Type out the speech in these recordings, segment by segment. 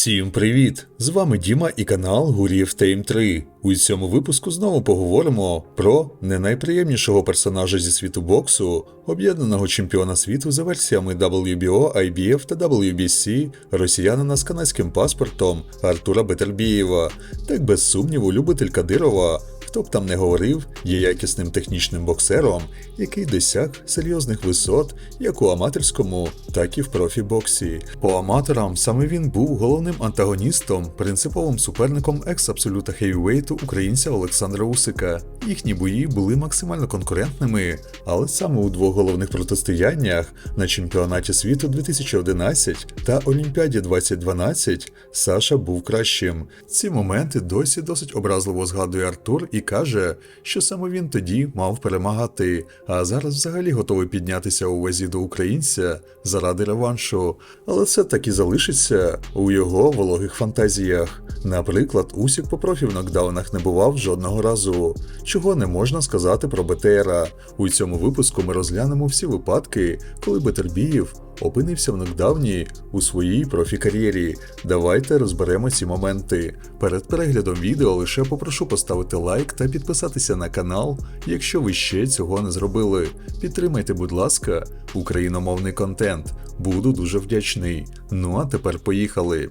Всім привіт! З вами Діма і канал Гурів Тейм 3. У цьому випуску знову поговоримо про не найприємнішого персонажа зі світу боксу, об'єднаного чемпіона світу за версіями WBO, IBF та WBC, росіянина з канадським паспортом Артура Бетербієва. Так без сумніву, любитель Кадирова, хто б там не говорив, є якісним технічним боксером, який досяг серйозних висот як у аматорському, так і в профі-боксі. По аматорам саме він був головним антагоністом, принциповим суперником екс-абсолюта хейвейту українця Олександра Усика. Їхні бої були максимально конкурентними, але саме у двох головних протистояннях на чемпіонаті світу 2011 та Олімпіаді 2012 Саша був кращим. Ці моменти досі досить образливо згадує Артур і каже, що саме він тоді мав перемагати, а зараз взагалі готовий піднятися у вазі до українця заради реваншу. Але це так і залишиться у його вологих фантазіях. Наприклад, Усік по профі в нокдаунах не бував жодного разу, чого не можна сказати про БТРа. У цьому випуску ми розглянемо всі випадки, коли Бетербіїв опинився в нокдауні у своїй профі-кар'єрі. Давайте розберемо ці моменти. Перед переглядом відео лише попрошу поставити лайк та підписатися на канал, якщо ви ще цього не зробили. Підтримайте, будь ласка, україномовний контент. Буду дуже вдячний. Ну а тепер поїхали.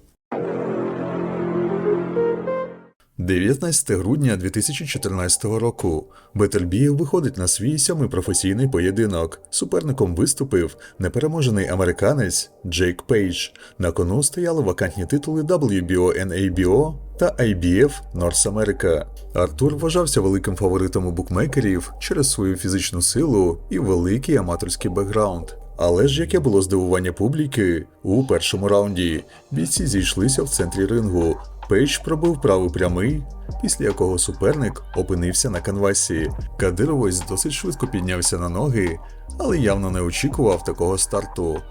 19 грудня 2014 року Бетельбієв виходить на свій сьомий професійний поєдинок. Суперником виступив непереможений американець Джейк Пейдж. На кону стояли вакантні титули WBO NABO та IBF North America. Артур вважався великим фаворитом у букмекерів через свою фізичну силу і великий аматорський бекграунд. Але ж яке було здивування публіки у першому раунді. Бійці зійшлися в центрі рингу. Пейдж пробив правий прямий, після якого суперник опинився на канвасі. Кадировець досить швидко піднявся на ноги, але явно не очікував такого старту.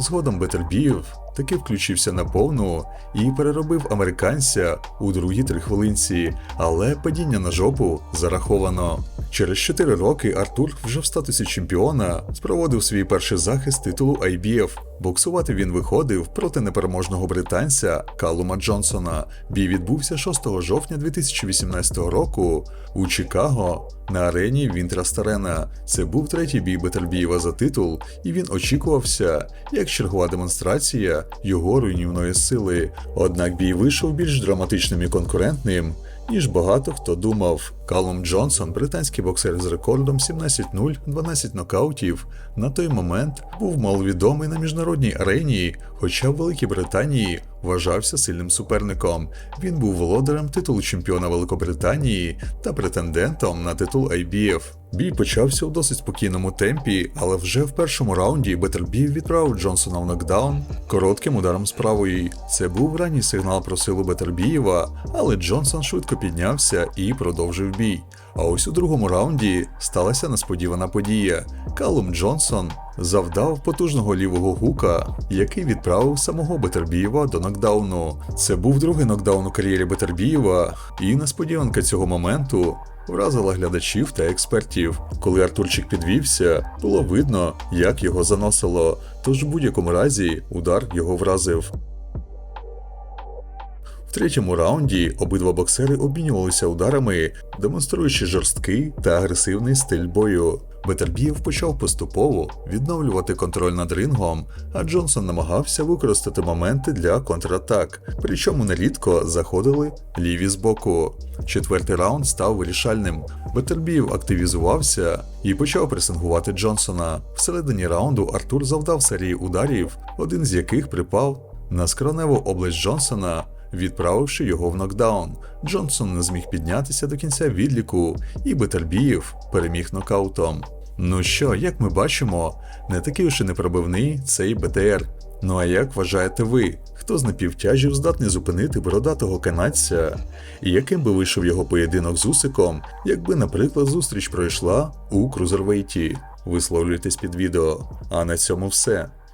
Згодом Бетербіїв таки включився на повну і переробив американця у другій три хвилинці, але падіння на жопу зараховано. Через 4 роки Артур вже в статусі чемпіона спроводив свій перший захист титулу IBF. Боксувати він виходив проти непереможного британця Калума Джонсона. Бій відбувся 6 жовтня 2018 року у Чикаго на арені Вінтрастарена. Це був третій бій Бетербієва за титул, і він очікувався як чергова демонстрація його руйнівної сили. Однак бій вийшов більш драматичним і конкурентним. Ніж багато хто думав, Калум Джонсон, британський боксер з рекордом 17-0, 12 нокаутів, на той момент був маловідомий на міжнародній арені, хоча в Великій Британії вважався сильним суперником. Він був володарем титулу чемпіона Великобританії та претендентом на титул IBF. Бій почався у досить спокійному темпі, але вже в першому раунді Бетербів відправив Джонсона в нокдаун коротким ударом з. Це був ранній сигнал про силу Бетербієва, але Джонсон швидко піднявся і продовжив бій. А ось у другому раунді сталася несподівана подія. Калум Джонсон завдав потужного лівого гука, який відправив самого Бетербієва до нокдауну. Це був другий нокдаун у кар'єрі Бетербієва, і несподіванка цього моменту вразила глядачів та експертів. Коли Артурчик підвівся, було видно, як його заносило, тож в будь-якому разі удар його вразив. В третьому раунді обидва боксери обмінювалися ударами, демонструючи жорсткий та агресивний стиль бою. Бетербієв почав поступово відновлювати контроль над рингом, а Джонсон намагався використати моменти для контратак, причому нерідко заходили ліві з боку. Четвертий раунд став вирішальним. Бетербієв активізувався і почав пресингувати Джонсона. Всередині раунду Артур завдав серії ударів, один з яких припав на скроневу область Джонсона, відправивши його в нокдаун. Джонсон не зміг піднятися до кінця відліку, і Бетербієв переміг нокаутом. Ну що, як ми бачимо, не такий уж і непробивний цей БТР. Ну а як вважаєте ви, хто з напівтяжів здатний зупинити бородатого канадця? І яким би вийшов його поєдинок з Усиком, якби, наприклад, зустріч пройшла у Крузервейті? Висловлюйтесь під відео. А на цьому все.